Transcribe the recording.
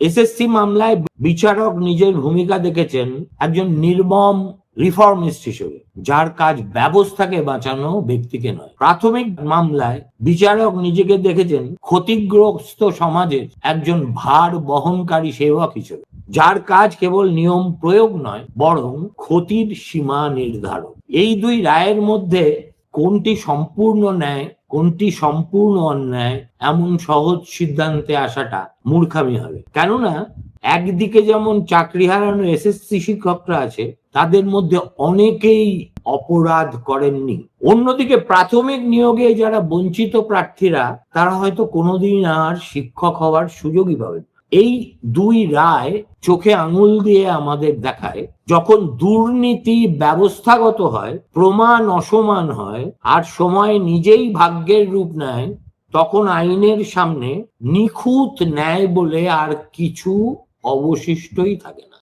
SSC মামলায় বিচারক নিজের ভূমিকা দেখেছেন একজন নির্মম রিফর্মিস্ট হিসেবে, যার কাজ ব্যবস্থাকে বাঁচানো ব্যক্তিকে নয়। প্রাথমিক মামলায় বিচারক নিজেকে দেখেছেন ক্ষতিগ্রস্ত সমাজের একজন ভার বহনকারী সেবক হিসেবে, যার কাজ কেবল নিয়ম প্রয়োগ নয়, বরং ক্ষতির সীমা নির্ধারণ। এই দুই রায়ের মধ্যে কোনটি সম্পূর্ণ ন্যায়, কোনটি সম্পূর্ণ অন্যায়, এমন সহজ সিদ্ধান্তে আসাটা মূর্খামি হবে কেননা, একদিকে যেমন চাকরি হারানো এসএসসি শিক্ষকরা আছে, তাদের মধ্যে অনেকেই অপরাধ করেননি অন্যদিকে প্রাথমিক নিয়োগে যারা বঞ্চিত প্রার্থীরা, তারা হয়তো কোনোদিন আর শিক্ষক হওয়ার সুযোগই পাবেন। এই দুই রায় চোখে আঙুল দিয়ে আমাদের দেখায়, যখন দুর্নীতি ব্যবস্থাগত হয়, প্রমাণ অসমান হয়, আর সময় নিজেই ভাগ্যের রূপ নেয়, তখন আইনের সামনে নিখুঁত ন্যায় বলে আর কিছু অবশিষ্টই থাকে না।